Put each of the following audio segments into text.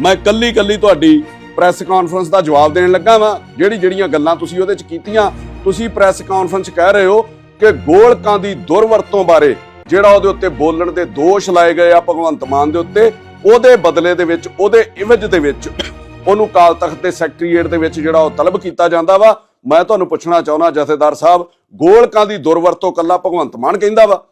ਮੈਂ ਕੱਲੀ ਕੱਲੀ ਤੁਹਾਡੀ ਪ੍ਰੈਸ ਕਾਨਫਰੰਸ ਦਾ ਜਵਾਬ ਦੇਣ ਲੱਗਾ ਵਾਂ। ਜਿਹੜੀ ਜਿਹੜੀਆਂ ਗੱਲਾਂ ਤੁਸੀਂ ਉਹਦੇ ਚ ਕੀਤੀਆਂ, ਤੁਸੀਂ ਪ੍ਰੈਸ ਕਾਨਫਰੰਸ ਕਹਿ ਰਹੇ ਹੋ ਕਿ ਗੋਲਕਾਂ ਦੀ ਦੁਰਵਰਤੋਂ ਬਾਰੇ, ਜਿਹੜਾ ਉਹਦੇ ਉੱਤੇ ਬੋਲਣ ਦੇ ਦੋਸ਼ ਲਾਏ ਗਏ ਆ ਭਗਵੰਤ ਮਾਨ ਦੇ ਉੱਤੇ, ਉਹਦੇ ਬਦਲੇ ਦੇ ਵਿੱਚ, ਉਹਦੇ ਇਵਜ ਦੇ ਵਿੱਚ, ਉਹਨੂੰ ਕਾਲ ਤਖਤ ਦੇ ਸੈਕਟਰੀਏਟ ਦੇ ਵਿੱਚ ਜਿਹੜਾ ਉਹ ਤਲਬ ਕੀਤਾ ਜਾਂਦਾ ਵਾ। ਮੈਂ ਤੁਹਾਨੂੰ ਪੁੱਛਣਾ ਚਾਹੁੰਦਾ, ਜਥੇਦਾਰ ਸਾਹਿਬ, ਗੋਲਕਾਂ ਦੀ ਦੁਰਵਰਤੋਂ ਕੱਲਾ ਭਗਵੰਤ ਮਾਨ ਕਹਿੰਦਾ ਵਾ।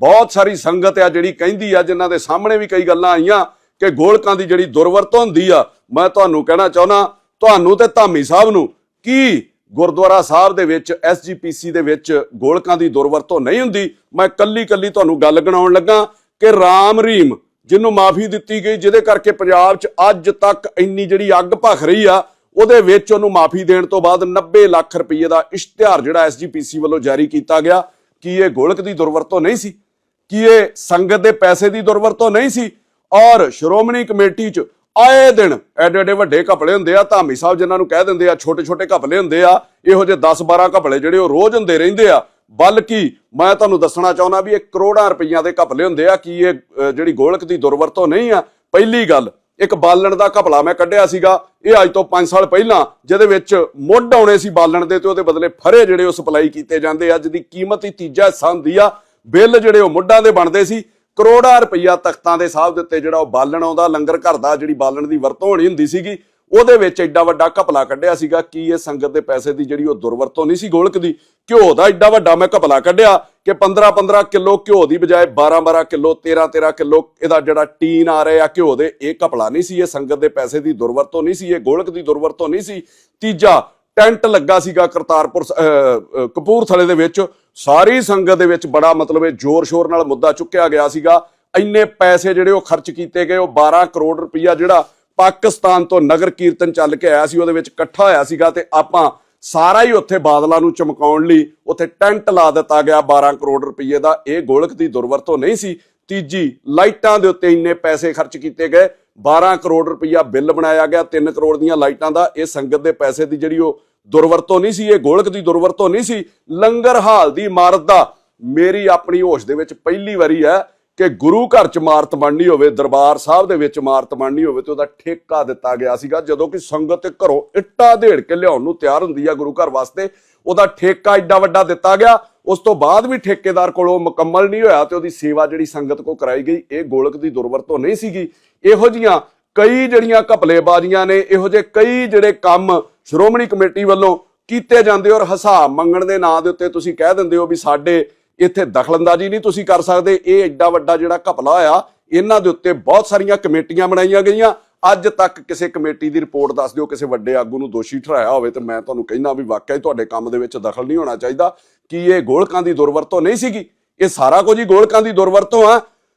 ਬਹੁਤ ਸਾਰੀ ਸੰਗਤ ਆ ਜਿਹੜੀ ਕਹਿੰਦੀ ਆ, ਜਿਨ੍ਹਾਂ ਦੇ ਸਾਹਮਣੇ ਵੀ ਕਈ ਗੱਲਾਂ ਆਈਆਂ। ਕਿ ਗੋਲਕਾਂ ਦੀ ਜਿਹੜੀ ਦੁਰਵਰਤੋਂ ਹੁੰਦੀ ਆ, ਮੈਂ ਤੁਹਾਨੂੰ ਕਹਿਣਾ ਚਾਹੁੰਦਾ, ਤੁਹਾਨੂੰ ਤੇ ਧਾਮੀ ਸਾਹਿਬ ਨੂੰ ਕੀ ਗੁਰਦੁਆਰਾ ਸਾਹਿਬ ਦੇ ਵਿੱਚ ਐਸਜੀਪੀਸੀ ਦੇ ਵਿੱਚ ਗੋਲਕਾਂ ਦੀ ਦੁਰਵਰਤੋਂ ਨਹੀਂ ਹੁੰਦੀ? ਮੈਂ ਕੱਲੀ ਕੱਲੀ ਤੁਹਾਨੂੰ ਗੱਲ ਗਣਾਉਣ ਲੱਗਾ ਕਿ ਰਾਮ ਰੀਮ ਜਿਹਨੂੰ ਮਾਫੀ ਦਿੱਤੀ ਗਈ, ਜਿਹਦੇ ਕਰਕੇ ਪੰਜਾਬ 'ਚ ਅੱਜ ਤੱਕ ਇੰਨੀ ਜਿਹੜੀ ਅੱਗ ਭਖ ਰਹੀ ਆ, ਉਹਦੇ ਵਿੱਚ ਉਹਨੂੰ ਮਾਫੀ ਦੇਣ ਤੋਂ ਬਾਅਦ 90 ਲੱਖ ਰੁਪਏ ਦਾ ਇਸ਼ਤਿਹਾਰ ਜਿਹੜਾ ਐਸਜੀਪੀਸੀ ਵੱਲੋਂ ਜਾਰੀ ਕੀਤਾ ਗਿਆ। ਕੀ ਇਹ ਗੋਲਕ ਦੀ ਦੁਰਵਰਤੋਂ ਨਹੀਂ ਸੀ? ਕੀ ਇਹ ਸੰਗਤ ਦੇ ਪੈਸੇ ਦੀ ਦੁਰਵਰਤੋਂ ਨਹੀਂ ਸੀ? ਔਰ ਸ਼੍ਰੋਮਣੀ ਕਮੇਟੀ ਚ ਆਏ ਦਿਨ ਐਡੇ ਐਡੇ ਵੱਡੇ ਘਪਲੇ ਹੁੰਦੇ ਆ, ਧਾਮੀ ਸਾਹਿਬ ਜਿਨ੍ਹਾਂ ਨੂੰ ਕਹਿ ਦਿੰਦੇ ਆ, ਛੋਟੇ ਛੋਟੇ ਘਪਲੇ ਹੁੰਦੇ ਆ, ਇਹੋ ਜਿਹੇ 10 12 ਘਪਲੇ ਜਿਹੜੇ ਉਹ ਰੋਜ਼ ਹੁੰਦੇ ਰਹਿੰਦੇ ਆ। ਬਲਕਿ ਮੈਂ ਤੁਹਾਨੂੰ ਦੱਸਣਾ ਚਾਹੁੰਦਾ ਵੀ ਇਹ ਕਰੋੜਾਂ ਰੁਪਈਆਂ ਦੇ ਘਪਲੇ ਹੁੰਦੇ ਆ, ਕੀ ਇਹ ਜਿਹੜੀ ਗੋਲਕ ਦੀ ਦੁਰਵਰਤੋਂ ਨਹੀਂ ਆ। ਪਹਿਲੀ ਗੱਲ, ਇੱਕ ਬਾਲਣ ਦਾ ਘਪਲਾ ਮੈਂ ਕੱਢਿਆ ਸੀਗਾ, ਇਹ ਅੱਜ ਤੋਂ 5 ਸਾਲ ਪਹਿਲਾਂ, ਜਿਹਦੇ ਵਿੱਚ ਮੁੱਢ ਆਉਣੇ ਸੀ ਬਾਲਣ ਦੇ ਤੇ ਉਹਦੇ ਬਦਲੇ ਫਰੇ ਜਿਹੜੇ ਉਹ ਸਪਲਾਈ ਕੀਤੇ ਜਾਂਦੇ ਆ ਜਿਹਦੀ ਕੀਮਤ ਹੀ ਤੀਜਾ ਹਿੱਸਾ ਹੁੰਦੀ ਆ। ਬਿੱਲ ਜਿਹੜੇ ਉਹ ਮੁੱਢਾਂ ਦੇ ਬਣਦੇ ਸੀ ਕਰੋੜਾਂ ਰੁਪਈਆ ਤਖਤਾਂ ਦੇ ਸਾਹਿਬ ਦੇ ਉੱਤੇ ਜਿਹੜਾ ਉਹ ਬਾਲਣ ਆਉਂਦਾ ਲੰਗਰ ਘਰ ਦਾ ਜਿਹੜੀ ਬਾਲਣ ਦੀ ਵਰਤੋਂ ਹੋਣੀ ਹੁੰਦੀ ਸੀਗੀ ਉਹਦੇ ਵਿੱਚ ਐਡਾ ਵੱਡਾ ਘਪਲਾ ਕੱਢਿਆ ਸੀਗਾ ਕੀ ਇਹ ਸੰਗਤ ਦੇ ਪੈਸੇ ਦੀ ਜਿਹੜੀ ਉਹ ਦੁਰਵਰਤੋਂ ਨਹੀਂ ਸੀ ਗੋਲਕ ਦੀ। ਘਿਓ ਦਾ ਐਡਾ ਵੱਡਾ ਮੈਂ ਘਪਲਾ ਕੱਢਿਆ ਕਿ 15 15 ਕਿਲੋ ਘਿਓ ਦੀ ਬਜਾਏ 12 12 ਕਿਲੋ 13 13 ਕਿਲੋ ਇਹਦਾ ਜਿਹੜਾ ਟੀਨ ਆ ਰਿਹਾ ਘਿਓ ਦੇ ਇਹ ਘਪਲਾ ਨਹੀਂ ਸੀ ਇਹ ਸੰਗਤ ਦੇ ਪੈਸੇ ਦੀ ਦੁਰਵਰਤੋਂ ਨਹੀਂ ਸੀ ਇਹ ਗੋਲਕ ਦੀ ਦੁਰਵਰਤੋਂ ਨਹੀਂ ਸੀ। ਤੀਜਾ ਟੈਂਟ ਲੱਗਾ ਸੀਗਾ ਕਰਤਾਰਪੁਰ ਅਹ, ਕਪੂਰਥਲੇ ਦੇ ਵਿੱਚ ਸਾਰੀ ਸੰਗਤ ਦੇ ਵਿੱਚ ਬੜਾ ਮਤਲਬ ਇਹ ਜ਼ੋਰ ਸ਼ੋਰ ਨਾਲ ਮੁੱਦਾ ਚੁੱਕਿਆ ਗਿਆ ਸੀਗਾ। ਇੰਨੇ ਪੈਸੇ ਜਿਹੜੇ ਉਹ ਖਰਚ ਕੀਤੇ ਗਏ, ਉਹ 12 ਕਰੋੜ ਰੁਪਈਆ ਜਿਹੜਾ ਪਾਕਿਸਤਾਨ ਤੋਂ ਨਗਰ ਕੀਰਤਨ ਚੱਲ ਕੇ ਆਇਆ ਸੀ, ਉਹਦੇ ਵਿੱਚ ਇਕੱਠਾ ਹੋਇਆ ਸੀਗਾ ਤੇ ਆਪਾਂ ਸਾਰਾ ਹੀ ਉੱਥੇ ਬਾਦਲਾਂ ਨੂੰ ਚਮਕਾਉਣ ਲਈ ਉੱਥੇ ਟੈਂਟ ਲਾ ਦਿੱਤਾ ਗਿਆ 12 ਕਰੋੜ ਰੁਪਏ ਦਾ। ਇਹ ਗੋਲਕ ਦੀ ਦੁਰਵਰਤੋਂ ਨਹੀਂ ਸੀ। ਤੀਜੀ, ਲਾਈਟਾਂ ਦੇ ਉੱਤੇ ਇੰਨੇ ਪੈਸੇ ਖਰਚ ਕੀਤੇ ਗਏ 12 ਕਰੋੜ ਰੁਪਈਆ ਬਿੱਲ ਬਣਾਇਆ ਗਿਆ 3 ਕਰੋੜ ਦੀਆਂ ਲਾਈਟਾਂ ਦਾ। ਇਹ ਸੰਗਤ ਦੇ ਪੈਸੇ ਦੀ ਜਿਹੜੀ ਉਹ ਦੁਰਵਰਤੋਂ ਨਹੀਂ ਸੀ, ਇਹ ਗੋਲਕ ਦੀ ਦੁਰਵਰਤੋਂ ਨਹੀਂ ਸੀ। ਲੰਗਰ ਹਾਲ ਦੀ ਇਮਾਰਤ ਦਾ ਮੇਰੀ ਆਪਣੀ ਹੋਸ਼ ਦੇ ਵਿੱਚ ਪਹਿਲੀ ਵਾਰੀ ਹੈ ਕਿ ਗੁਰੂ ਘਰ ਚ ਇਮਾਰਤ ਬਣਨੀ ਹੋਵੇ, ਦਰਬਾਰ ਸਾਹਿਬ ਦੇ ਵਿੱਚ ਇਮਾਰਤ ਬਣਨੀ ਹੋਵੇ ਤੇ ਉਹਦਾ ਠੇਕਾ ਦਿੱਤਾ ਗਿਆ ਸੀਗਾ, ਜਦੋਂ ਕਿ ਸੰਗਤ ਘਰੋਂ ਇੱਟਾਂ ਢੇੜ ਕੇ ਲਿਆਉਣ ਨੂੰ ਤਿਆਰ ਹੁੰਦੀ ਆ ਗੁਰੂ ਘਰ ਵਾਸਤੇ, ਉਹਦਾ ਠੇਕਾ ਐਡਾ ਵੱਡਾ ਦਿੱਤਾ ਗਿਆ। ਉਸ ਤੋਂ ਬਾਅਦ ਵੀ ਠੇਕੇਦਾਰ ਕੋਲੋਂ ਮੁਕੰਮਲ ਨਹੀਂ ਹੋਇਆ ਤੇ ਉਹਦੀ ਸੇਵਾ ਜਿਹੜੀ ਸੰਗਤ ਕੋ ਕਰਾਈ ਗਈ, ਇਹ ਗੋਲਕ ਦੀ ਦੁਰਵਰਤੋਂ ਨਹੀਂ ਸੀਗੀ। ਇਹੋ ਜੀਆਂ ਕਈ ਜਿਹੜੀਆਂ ਘਪਲੇਬਾਜ਼ੀਆਂ ਨੇ, ਇਹੋ ਜਿਹੇ ਕਈ ਜਿਹੜੇ ਕੰਮ ਸ਼੍ਰੋਮਣੀ ਕਮੇਟੀ ਵੱਲੋਂ ਕੀਤੇ ਜਾਂਦੇ ਔਰ ਹਿਸਾਬ ਮੰਗਣ ਦੇ ਨਾਂ ਦੇ ਉੱਤੇ ਤੁਸੀਂ ਕਹਿ ਦਿੰਦੇ ਹੋ ਵੀ ਸਾਡੇ ਇੱਥੇ ਦਖਲਅੰਦਾਜ਼ੀ ਨਹੀਂ ਤੁਸੀਂ ਕਰ ਸਕਦੇ। ਇਹ ਐਡਾ ਵੱਡਾ ਜਿਹੜਾ ਘਪਲਾ ਆ, ਇਹਨਾਂ ਦੇ ਉੱਤੇ ਬਹੁਤ ਸਾਰੀਆਂ ਕਮੇਟੀਆਂ ਬਣਾਈਆਂ ਗਈਆਂ। ਅੱਜ ਤੱਕ ਕਿਸੇ ਕਮੇਟੀ ਦੀ ਰਿਪੋਰਟ ਦੱਸ ਦਿਓ, ਕਿਸੇ ਵੱਡੇ ਆਗੂ ਨੂੰ ਦੋਸ਼ੀ ਠਹਿਰਾਇਆ ਹੋਵੇ ਤੇ ਮੈਂ ਤੁਹਾਨੂੰ ਕਹਿੰਦਾ ਵੀ ਵਾਕਿਆ ਹੀ ਤੁਹਾਡੇ ਕੰਮ ਦੇ ਵਿੱਚ ਦਖਲ ਨਹੀਂ ਹੋਣਾ ਚਾਹੀਦਾ। ਕਿ ਇਹ ਗੋਲਕਾਂ ਦੀ ਦੁਰਵਰਤੋਂ ਨਹੀਂ ਸੀਗੀ? ਇਹ ਸਾਰਾ ਕੁਝ ਹੀ ਗੋਲਕਾਂ ਦੀ ਦੁਰਵਰਤੋਂ ਆ।